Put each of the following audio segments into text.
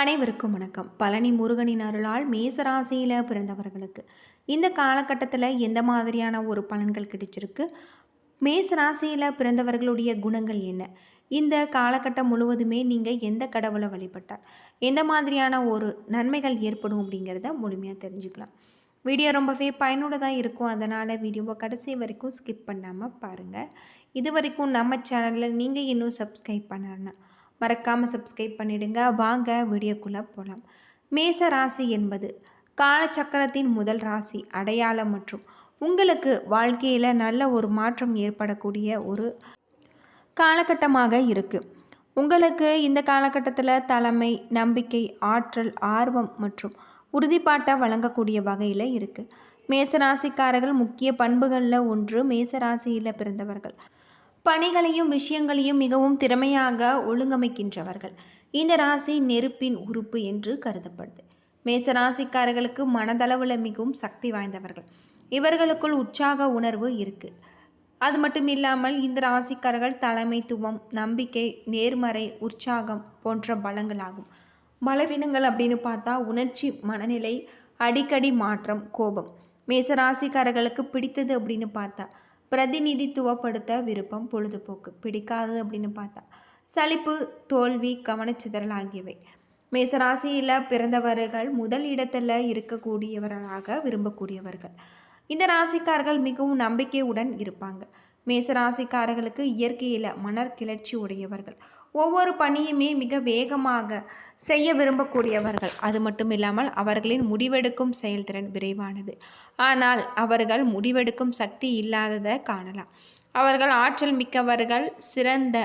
அனைவருக்கும் வணக்கம். பழனி முருகனின் அருளால் மேசராசியில் பிறந்தவர்களுக்கு இந்த காலகட்டத்தில் எந்த மாதிரியான ஒரு பலன்கள் கிடைச்சிருக்கு? மேசராசியில் பிறந்தவர்களுடைய குணங்கள் என்ன? இந்த காலகட்டம் முழுவதுமே நீங்கள் எந்த கடவுளை வழிபட்டால் எந்த மாதிரியான ஒரு நன்மைகள் ஏற்படும் அப்படிங்கிறத முழுமையாக தெரிஞ்சுக்கலாம். வீடியோ ரொம்பவே பயனுள்ளதாக இருக்கும். அதனால் வீடியோவை கடைசி வரைக்கும் ஸ்கிப் பண்ணாமல் பாருங்கள் இது வரைக்கும் நம்ம சேனலில் நீங்கள் இன்னும் சப்ஸ்கிரைப் பண்ணலன்னா மறக்காமல் சப்ஸ்கிரைப் பண்ணிடுங்க. வாங்க வீடியோக்குள்ளே போகலாம் மேச ராசி என்பது காலச்சக்கரத்தின் முதல் ராசி அடையாளம் மற்றும் உங்களுக்கு வாழ்க்கையில் நல்ல ஒரு மாற்றம் ஏற்படக்கூடிய ஒரு காலகட்டமாக இருக்குது உங்களுக்கு இந்த காலகட்டத்தில் தலைமை நம்பிக்கை ஆற்றல் ஆர்வம் மற்றும் உறுதிப்பாட்டை வழங்கக்கூடிய வகையில் இருக்குது மேசராசிக்காரர்கள் முக்கிய பண்புகளில் ஒன்று மேசராசியில் பிறந்தவர்கள். பணிகளையும் விஷயங்களையும் மிகவும் திறமையாக ஒழுங்கமைக்கின்றவர்கள். இந்த ராசி நெருப்பின் உறுப்பு என்று கருதப்படுது. மேச ராசிக்காரர்களுக்கு மனதளவில் மிகவும் சக்தி வாய்ந்தவர்கள். இவர்களுக்குள் உற்சாக உணர்வு இருக்குது அது மட்டும் இல்லாமல் இந்த ராசிக்காரர்கள் தலைமைத்துவம் நம்பிக்கை நேர்மறை உற்சாகம் போன்ற பலங்களாகும். பலவீனங்கள் அப்படின்னு பார்த்தா உணர்ச்சி மனநிலை அடிக்கடி மாற்றம் கோபம். மேசராசிக்காரர்களுக்கு பிடித்தது அப்படின்னு பார்த்தா பிரதிநிதித்துவப்படுத்த விருப்பம் பொழுதுபோக்கு பிடிக்காது அப்படின்னு பார்த்தா சலிப்பு தோல்வி கவனச்சிதறல் ஆகியவை. மேசராசியில் பிறந்தவர்கள் முதல் இடத்துல இருக்கக்கூடியவர்களாக விரும்பக்கூடியவர்கள். இந்த ராசிக்காரர்கள் மிகவும் நம்பிக்கையுடன் இருப்பாங்க. மேசராசிக்காரர்களுக்கு இயற்கையில் மணர் கிளர்ச்சி உடையவர்கள். ஒவ்வொரு பணியுமே மிக வேகமாக செய்ய விரும்பக்கூடியவர்கள். அது மட்டும் இல்லாமல் அவர்களின் முடிவெடுக்கும் செயல்திறன் விரைவானது. ஆனால் அவர்கள் முடிவெடுக்கும் சக்தி இல்லாததை காணலாம். அவர்கள் ஆற்றல் மிக்கவர்கள் சிறந்த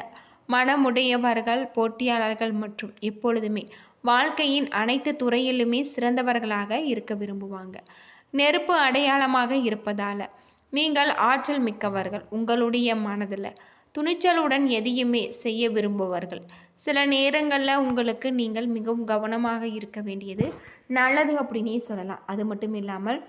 மனமுடையவர்கள் போட்டியாளர்கள் மற்றும் எப்பொழுதுமே வாழ்க்கையின் அனைத்து துறையிலுமே சிறந்தவர்களாக இருக்க விரும்புவாங்க. நெருப்பு அடையாளமாக இருப்பதால் நீங்கள் ஆற்றல் மிக்கவர்கள். உங்களுடைய மனதில் துணிச்சலுடன் எதையுமே செய்ய விரும்புவார்கள். சில நேரங்களில் உங்களுக்கு நீங்கள் மிகவும் கவனமாக இருக்க வேண்டியது நல்லது அப்படின்னே சொல்லலாம். அது மட்டும் இல்லாமல்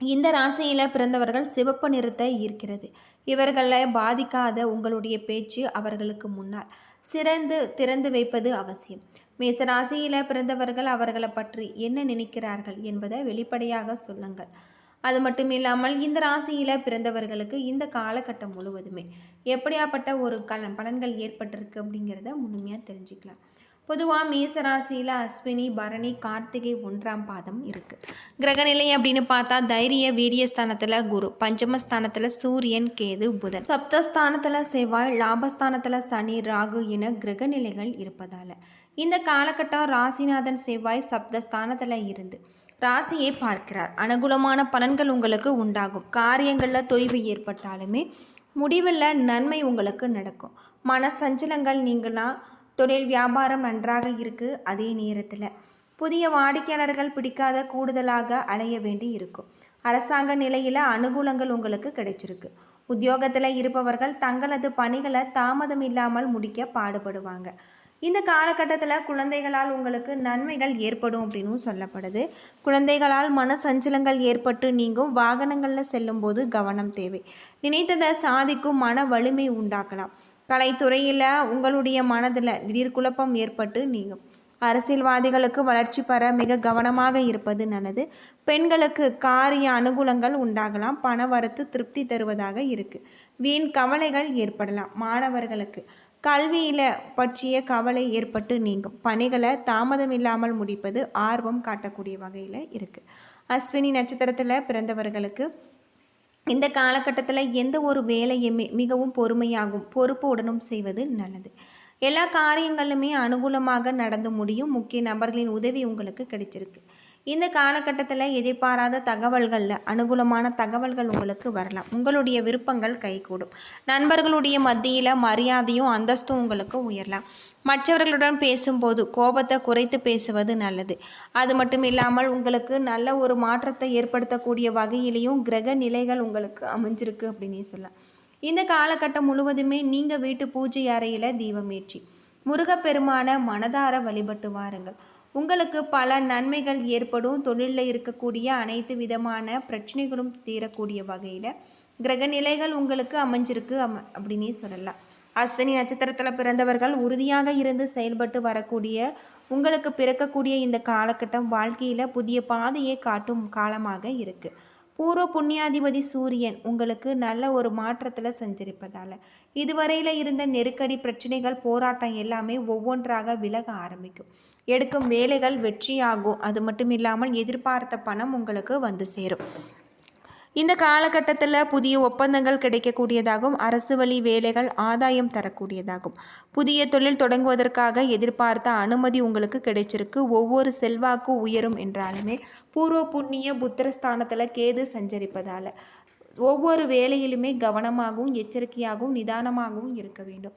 இந்த ராசியில் பிறந்தவர்கள் சிவப்பு நிறத்தை ஈர்க்கிறது. இவர்களை பாதிக்காத உங்களுடைய பேச்சு அவர்களுக்கு முன்னால். சிறந்து திறந்து வைப்பது அவசியம். மேச ராசியில் பிறந்தவர்கள் அவர்களை பற்றி என்ன நினைக்கிறார்கள் என்பதை வெளிப்படையாக சொல்லுங்கள். அது மட்டும் இல்லாமல் இந்த ராசியில் பிறந்தவர்களுக்கு இந்த காலகட்டம் முழுவதுமே எப்படியாப்பட்ட ஒரு கலன் பலன்கள் ஏற்பட்டிருக்கு அப்படிங்கிறத முழுமையாக தெரிஞ்சுக்கலாம். பொதுவாக மேசராசியில் அஸ்வினி பரணி கார்த்திகை ஒன்றாம் பாதம் இருக்குது கிரகநிலை அப்படின்னு பார்த்தா தைரிய வீரியஸ்தானத்தில் குரு பஞ்சமஸ்தானத்தில் சூரியன் கேது புதன். சப்தஸ்தானத்தில் செவ்வாய் லாபஸ்தானத்தில் சனி ராகு என கிரகநிலைகள் இருப்பதால் இந்த காலகட்டம் ராசிநாதன் செவ்வாய் சப்தஸ்தானத்தில் இருந்து ராசியை பார்க்கிறார். அனுகூலமான பலன்கள் உங்களுக்கு உண்டாகும். காரியங்களில் தொய்வு ஏற்பட்டாலுமே முடிவில் நன்மை உங்களுக்கு நடக்கும். மன சஞ்சலங்கள் நீங்களாம் தொழில் வியாபாரம் நன்றாக இருக்குது அதே நேரத்தில். புதிய வாடிக்கையாளர்கள் பிடிக்காத கூடுதலாக அலைய வேண்டி இருக்கும். அரசாங்க நிலையில் அனுகூலங்கள் உங்களுக்கு கிடைச்சிருக்கு. உத்தியோகத்தில் இருப்பவர்கள் தங்களது பணிகளை தாமதம் இல்லாமல் முடிக்க பாடுபடுவாங்க. இந்த காலகட்டத்தில் குழந்தைகளால் உங்களுக்கு நன்மைகள் ஏற்படும் அப்படின்னும் சொல்லப்படுது. குழந்தைகளால் மன சஞ்சலங்கள் ஏற்பட்டு நீங்கும் வாகனங்களில் செல்லும்போது கவனம் தேவை. நினைத்ததை சாதிக்கும் மன வலிமை உண்டாக்கலாம். கலைத்துறையில் உங்களுடைய மனதில் திடீர் குழப்பம் ஏற்பட்டு நீங்கும். அரசியல்வாதிகளுக்கு வளர்ச்சி பெற மிக கவனமாக இருப்பது நல்லது. பெண்களுக்கு காரிய அனுகூலங்கள் உண்டாகலாம். பண வரத்து திருப்தி தருவதாக இருக்குது வீண் கவலைகள் ஏற்படலாம். மாணவர்களுக்கு கல்வியில் பற்றிய கவலை ஏற்பட்டு நீங்கும். பணிகளை தாமதம் இல்லாமல் முடிப்பது ஆர்வம் காட்டக்கூடிய வகையில் இருக்குது அஸ்வினி நட்சத்திரத்தில் பிறந்தவர்களுக்கு இந்த காலகட்டத்தில் எந்த ஒரு வேலையுமே மிகவும் பொறுமையாகும் பொறுப்புடனும் செய்வது நல்லது. எல்லா காரியங்களுமே அனுகூலமாக நடந்து முடியும். முக்கிய நபர்களின் உதவி உங்களுக்கு கிடைச்சிருக்கு. இந்த காலகட்டத்தில் எதிர்பாராத தகவல்களில் அனுகூலமான தகவல்கள் உங்களுக்கு வரலாம். உங்களுடைய விருப்பங்கள் கைகூடும். நண்பர்களுடைய மத்தியில் மரியாதையும் அந்தஸ்தும் உங்களுக்கு உயரலாம். மற்றவர்களுடன் பேசும்போது கோபத்தை குறைத்து பேசுவது நல்லது. அது மட்டும் இல்லாமல் உங்களுக்கு நல்ல ஒரு மாற்றத்தை ஏற்படுத்தக்கூடிய வகையிலையும் கிரக நிலைகள் உங்களுக்கு அமைஞ்சிருக்கு அப்படின்னே சொல்லலாம். இந்த காலகட்டம் முழுவதுமே நீங்கள் வீட்டு பூஜை அறையில் தீபமேற்றி முருகப்பெருமான மனதார வழிபட்டு வாருங்கள். உங்களுக்கு பல நன்மைகள் ஏற்படும். தொழிலில் இருக்கக்கூடிய அனைத்து விதமான பிரச்சனைகளும் தீரக்கூடிய வகையில் கிரக நிலைகள் உங்களுக்கு அமைஞ்சிருக்கு அம அப்படின்னே சொல்லலாம். அஸ்வினி நட்சத்திரத்தில் பிறந்தவர்கள் உறுதியாக இருந்து செயல்பட்டு வரக்கூடிய உங்களுக்கு பிறக்கக்கூடிய இந்த காலகட்டம் வாழ்க்கையில் புதிய பாதையை காட்டும் காலமாக இருக்குது பூர்வ புண்ணியாதிபதி சூரியன் உங்களுக்கு நல்ல ஒரு மாற்றத்தில் செஞ்சிருப்பதால் இதுவரையில் இருந்த நெருக்கடி பிரச்சனைகள் போராட்டம் எல்லாமே ஒவ்வொன்றாக விலக ஆரம்பிக்கும். எடுக்கும் வேலைகள் வெற்றியாகும். அது மட்டும் இல்லாமல் எதிர்பார்த்த பணம் உங்களுக்கு வந்து சேரும். இந்த காலகட்டத்தில் புதிய ஒப்பந்தங்கள் கிடைக்கக்கூடியதாகும். அரசு வழி வேலைகள் ஆதாயம் தரக்கூடியதாகும். புதிய தொழில் தொடங்குவதற்காக எதிர்பார்த்த அனுமதி உங்களுக்கு கிடைச்சிருக்கு. ஒவ்வொரு செல்வாக்கு உயரும் என்றாலுமே பூர்வ புண்ணிய புத்திரஸ்தானத்தில் கேது சஞ்சரிப்பதால். ஒவ்வொரு வேலையிலுமே கவனமாகவும் எச்சரிக்கையாகவும் நிதானமாகவும் இருக்க வேண்டும்.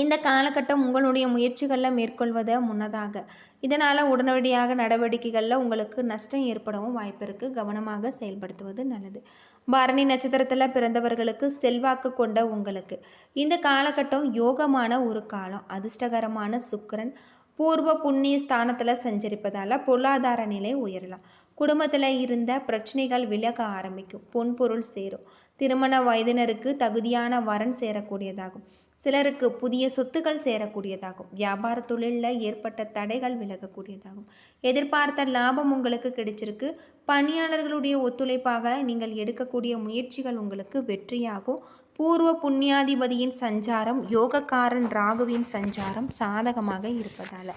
இந்த காலகட்டம் உங்களுடைய முயற்சிகளில் மேற்கொள்வதை முன்னதாக. இதனால் உடனடியாக நடவடிக்கைகளில் உங்களுக்கு நஷ்டம் ஏற்படவும் வாய்ப்பு இருக்குது கவனமாக செயல்படுத்துவது நல்லது. பரணி நட்சத்திரத்தில் பிறந்தவர்களுக்கு செல்வாக்கு கொண்ட உங்களுக்கு. இந்த காலகட்டம் யோகமான ஒரு காலம். அதிர்ஷ்டகரமான சுக்கரன் பூர்வ புண்ணிய ஸ்தானத்தில் சஞ்சரிப்பதால் பொருளாதார நிலை உயரலாம். குடும்பத்தில் இருந்த பிரச்சனைகள் விலக ஆரம்பிக்கும். பொன்பொருள் சேரும். திருமண வயதினருக்கு தகுதியான வரன் சேரக்கூடியதாகும். சிலருக்கு புதிய சொத்துக்கள் சேரக்கூடியதாகும். வியாபார தொழிலில் ஏற்பட்ட தடைகள் விலகக்கூடியதாகும். எதிர்பார்த்த லாபம் உங்களுக்கு கிடைச்சிருக்கு. பணியாளர்களுடைய ஒத்துழைப்பாக நீங்கள் எடுக்கக்கூடிய முயற்சிகள் உங்களுக்கு வெற்றியாகும். பூர்வ புண்ணியாதிபதியின் சஞ்சாரம் யோகக்காரன் ராகுவின் சஞ்சாரம் சாதகமாக இருப்பதால்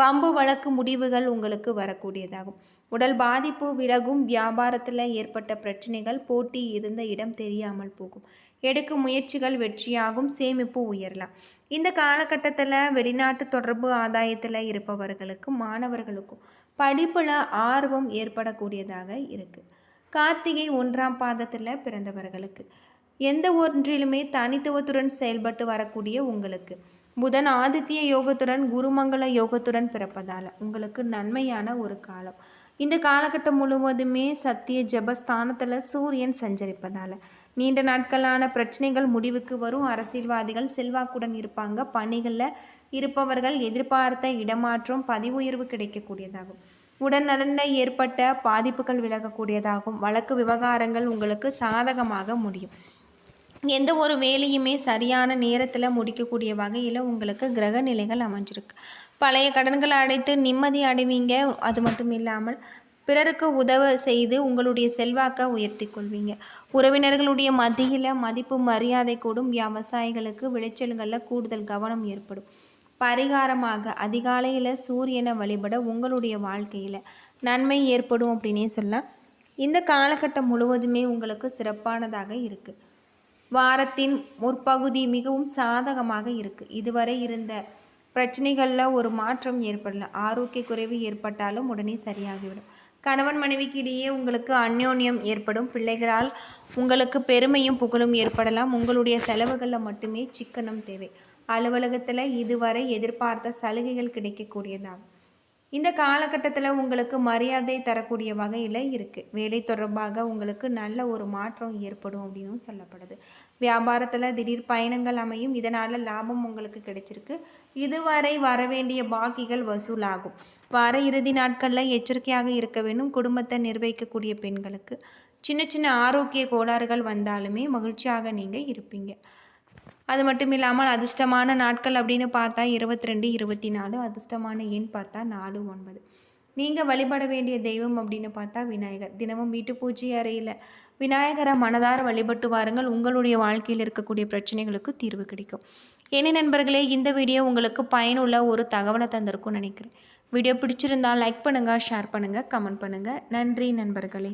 வம்பு வழக்கு முடிவுகள் உங்களுக்கு வரக்கூடியதாகும். உடல் பாதிப்பு விலகும் வியாபாரத்தில் ஏற்பட்ட பிரச்சனைகள் போட்டி இருந்த இடம் தெரியாமல் போகும். எடுக்கும் முயற்சிகள் வெற்றியாகும் சேமிப்பு உயரலாம். இந்த காலகட்டத்தில் வெளிநாட்டு தொடர்பு ஆதாயத்தில் இருப்பவர்களுக்கும் மாணவர்களுக்கும் படிப்பில் ஆர்வம் ஏற்படக்கூடியதாக இருக்குது கார்த்திகை ஒன்றாம் பாதத்தில் பிறந்தவர்களுக்கு எந்த ஒன்றிலுமே தனித்துவத்துடன் செயல்பட்டு வரக்கூடிய உங்களுக்கு புதன் ஆதித்ய யோகத்துடன் குருமங்கள யோகத்துடன் பிறப்பதால் உங்களுக்கு நன்மையான ஒரு காலம். இந்த காலகட்டம் முழுவதுமே சத்திய ஜபஸ்தானத்தில் சூரியன் சஞ்சரிப்பதால் நீண்ட நாட்களான பிரச்சனைகள் முடிவுக்கு வரும். அரசியல்வாதிகள் செல்வாக்குடன் இருப்பாங்க. பணிகளில் இருப்பவர்கள் எதிர்பார்த்த இடமாற்றம் பதிவு உயர்வு கிடைக்கக்கூடியதாகும். உடல் நலனில் ஏற்பட்ட பாதிப்புகள் விலகக்கூடியதாகும். வழக்கு விவகாரங்கள் உங்களுக்கு சாதகமாக முடியும். எந்த ஒரு வேலையுமே சரியான நேரத்தில் முடிக்கக்கூடிய வகையில் உங்களுக்கு கிரக நிலைகள் அமைஞ்சிருக்கு. பழைய கடன்களை அடைத்து நிம்மதி அடைவீங்க. அது மட்டும் இல்லாமல் பிறருக்கு உதவ செய்து உங்களுடைய செல்வாக்கை உயர்த்தி கொள்வீங்க உறவினர்களுடைய மத்தியில் மதிப்பு மரியாதை கூடும் விவசாயிகளுக்கு விளைச்சல்களில் கூடுதல் கவனம் ஏற்படும். பரிகாரமாக அதிகாலையில் சூரியனை வழிபட உங்களுடைய வாழ்க்கையில் நன்மை ஏற்படும் அப்படின்னே சொல்லலாம். இந்த காலகட்டம் முழுவதுமே உங்களுக்கு சிறப்பானதாக இருக்குது வாரத்தின் முற்பகுதி மிகவும் சாதகமாக இருக்குது இதுவரை இருந்த பிரச்சனைகளில் ஒரு மாற்றம் ஏற்படல. ஆரோக்கிய குறைவு ஏற்பட்டாலும் உடனே சரியாகிவிடும். கணவன் மனைவிக்கு இடையே உங்களுக்கு அந்யோன்யம் ஏற்படும். பிள்ளைகளால் உங்களுக்கு பெருமையும் புகழும் ஏற்படலாம். உங்களுடைய செலவுகளில் மட்டுமே சிக்கனம் தேவை. அலுவலகத்தில் இதுவரை எதிர்பார்த்த சலுகைகள் கிடைக்கக்கூடியதாகும் இந்த காலகட்டத்தில் உங்களுக்கு மரியாதை தரக்கூடிய வகையில் இருக்குது வேலை தொடர்பாக உங்களுக்கு நல்ல ஒரு மாற்றம் ஏற்படும் அப்படின்னும் சொல்லப்படுது. வியாபாரத்தில் திடீர் பயணங்கள் அமையும். இதனால் லாபம் உங்களுக்கு கிடைச்சிருக்கு. இதுவரை வர வேண்டிய பாக்கிகள் வசூலாகும். வார இறுதி நாட்களில் எச்சரிக்கையாக இருக்க வேண்டும். குடும்பத்தை நிர்வகிக்கக்கூடிய பெண்களுக்கு சின்ன சின்ன ஆரோக்கிய கோளாறுகள் வந்தாலுமே மகிழ்ச்சியாக நீங்கள் இருப்பீங்க. அது மட்டும் இல்லாமல் அதிர்ஷ்டமான நாட்கள் அப்படின்னு பார்த்தா இருபத்தி ரெண்டு இருபத்தி நாலு அதிர்ஷ்டமான எண் பார்த்தா நாலு ஒன்பது. நீங்கள் வழிபட வேண்டிய தெய்வம் அப்படின்னு பார்த்தா விநாயகர். தினமும் வீட்டு பூஜை அறையில் விநாயகரை மனதார வழிபட்டு வாருங்கள். உங்களுடைய வாழ்க்கையில் இருக்கக்கூடிய பிரச்சனைகளுக்கு தீர்வு கிடைக்கும். என்ன நண்பர்களே இந்த வீடியோ உங்களுக்கு பயனுள்ள ஒரு தகவலை தந்திருக்கும்னு நினைக்கிறேன். வீடியோ பிடிச்சிருந்தால் லைக் பண்ணுங்கள் ஷேர் பண்ணுங்கள் கமெண்ட் பண்ணுங்கள் நன்றி நண்பர்களே.